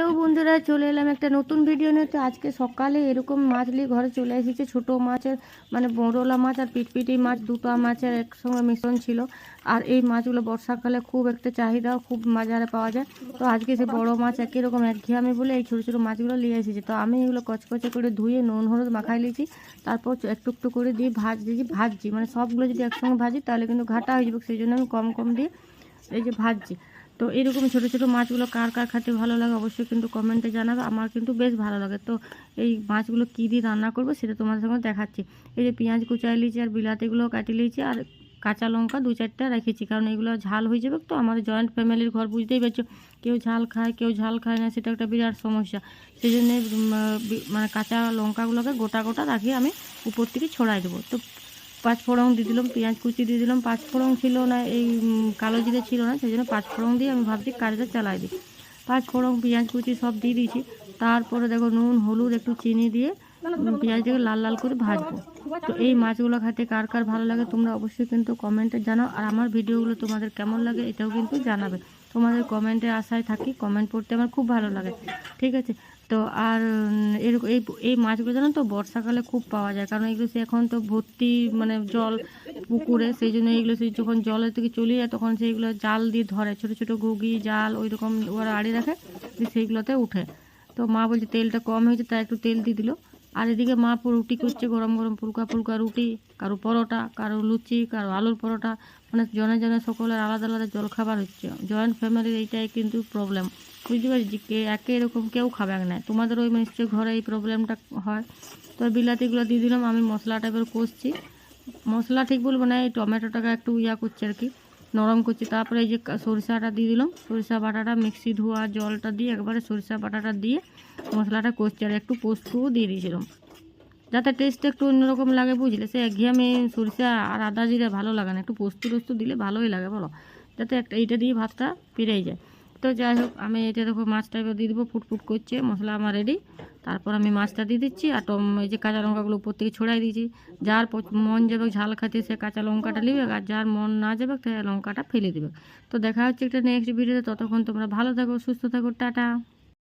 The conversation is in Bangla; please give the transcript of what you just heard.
হ্যালো বন্ধুরা, চলে এলাম একটা নতুন ভিডিও নিয়ে। তো আজকে সকালে এরকম মাছ নিয়ে ঘরে চলে এসেছে, ছোট মাছের মানে বড়লা মাছ আর পিটপিটি মাছ, দুটো মাছের একসঙ্গে মিশ্রণ ছিল। আর এই মাছগুলো বর্ষাকালে খুব একটা চাহিদা খুব বাজারে পাওয়া যায়। তো আজকে সে বড় মাছ একই রকম একঘেয়ামি বলে এই ছোটো ছোটো মাছগুলো নিয়ে এসেছে। তো আমি এগুলো কচকচে করে ধুয়ে নুন, হলুদ মাখাই নিয়েছি। তারপর একটু একটু করে দিয়ে ভাজ দিয়েছি ভাজছি মানে সবগুলো যদি একসঙ্গে ভাজি তাহলে কিন্তু ঘাটা হয়ে যাবে, সেই জন্য আমি কম কম দিয়ে এই যে ভাজছি। তো এরকম ছোটো ছোটো মাছগুলো কার কার খেতে ভালো লাগে অবশ্যই কিন্তু কমেন্টে জানাবে। আমার কিন্তু বেশ ভালো লাগে। তো এই মাছগুলো কী দিয়ে রান্না করব সেটা তোমাদের সঙ্গে দেখাচ্ছি। এই যে পেঁয়াজ কুচাই লিয়েছি আর বিলাতিগুলো কাটি লিয়েছি আর কাঁচা লঙ্কা দু চারটা রেখেছি। কারণ এগুলো ঝাল হয়ে যাবে তো আমাদের জয়েন্ট ফ্যামিলির ঘর বুঝতেই পারছ। কেউ ঝাল খায়, কেউ ঝাল খায় না, সেটা একটা বিরাট সমস্যা। সেই জন্যে মানে কাঁচা লঙ্কাগুলোকে গোটা গোটা রাখিয়ে আমি উপর থেকে ছড়াই দেবো। তো পাঁচ ফোড়ন দিয়ে দিলাম, পেঁয়াজ কুচি দিয়ে দিলাম। পাঁচ ফোড়ন ছিল না, এই কালো জিরে ছিল না, সেই জন্য পাঁচ ফোড়ন দিয়ে আমি ভাবছি কাজটা চালাই দিই। পাঁচ ফোড়ন, পেঁয়াজ কুচি সব দিয়ে দিয়েছি। তারপরে দেখো নুন, হলুদ, একটু চিনি দিয়ে পেঁয়াজটাকে লাল লাল করে ভাজবো। তো এই মাছগুলো খেতে কার কার ভালো লাগে তোমরা অবশ্যই কিন্তু কমেন্টে জানাও। আর আমার ভিডিওগুলো তোমাদের কেমন লাগে এটাও কিন্তু জানাবে। তোমাদের কমেন্টে আশায় থাকি, কমেন্ট পড়তে আমার খুব ভালো লাগে। ঠিক আছে তো আর এরকম এই এই মাছগুলো জানো তো, বর্ষাকালে খুব পাওয়া যায়। কারণ এগুলো সে এখন তো ভর্তি মানে জল পুকুরে, সেই জন্য এইগুলো সে যখন জলের থেকে চলে যায়, তখন সেইগুলো জাল দিয়ে ধরে। ছোট ছোট ঘুগি জাল, ওই রকম ওরা আড়ে রাখে সেইগুলোতে উঠে। তো মা বলছে, তেলটা কম হয়েছে, তাই একটু তেল দিয়ে দিল। আর এদিকে মা রুটি করছে, গরম গরম ফুলকা ফুলকা রুটি, কারও পরোটা, কারও লুচি, কারও আলুর পরোটা। মানে জনে জনে সকলের আলাদা আলাদা জলখাবার হচ্ছে। জয়েন্ট ফ্যামিলির এইটাই কিন্তু প্রবলেম বুঝতে পারছি কে একে এরকম কেউ খাবে না। তোমাদের ওই নিশ্চয়ই ঘরে এই প্রবলেমটা হয়। তো বিলাতিগুলো দিয়ে দিলাম, আমি মশলা টাইপের কষছি মশলা ঠিক বলব না, এই টমেটোটাকে একটু ইয়া করছে আর কি। নরম করছি। তারপরে এই যে সরিষাটা দিয়ে দিলাম। সরিষা বাটাটা মিক্সি ধোয়া, জলটা দিয়ে একবারে সরিষা বাটাটা দিয়ে মশলাটা কষছি আর একটু পোস্তও দিয়ে দিয়েছিলাম। যাতে টেস্ট একটু অন্যরকম লাগে বুঝলে? সে ঘিয়ামে সরিষা আর আদা জিরে ভালো লাগে না। একটু পোস্ত টোস্ত দিলে ভালোই লাগে, বলো? যাতে একটা এইটা দিয়ে ভাতটা পেরেই যায়। তো যাই হোক, আমি এটা দেখো মাছটা দিয়ে দেবো ফুটফুট করছে, মশলা আমার রেডি তারপর আমি মাছটা দিয়ে দিচ্ছি, আর টম, এই যে কাঁচা লঙ্কাগুলো উপর থেকে ছড়াই দিয়েছি। যার মন যাবে ঝাল খাতে সে কাঁচা লঙ্কাটা নেবে, আর যার মন না যাবে, সে লঙ্কাটা ফেলে দেবে। তো দেখা হচ্ছে একটা নেক্সট ভিডিওতে ততক্ষণ তোমরা ভালো থাকো, সুস্থ থাকো, টাটা।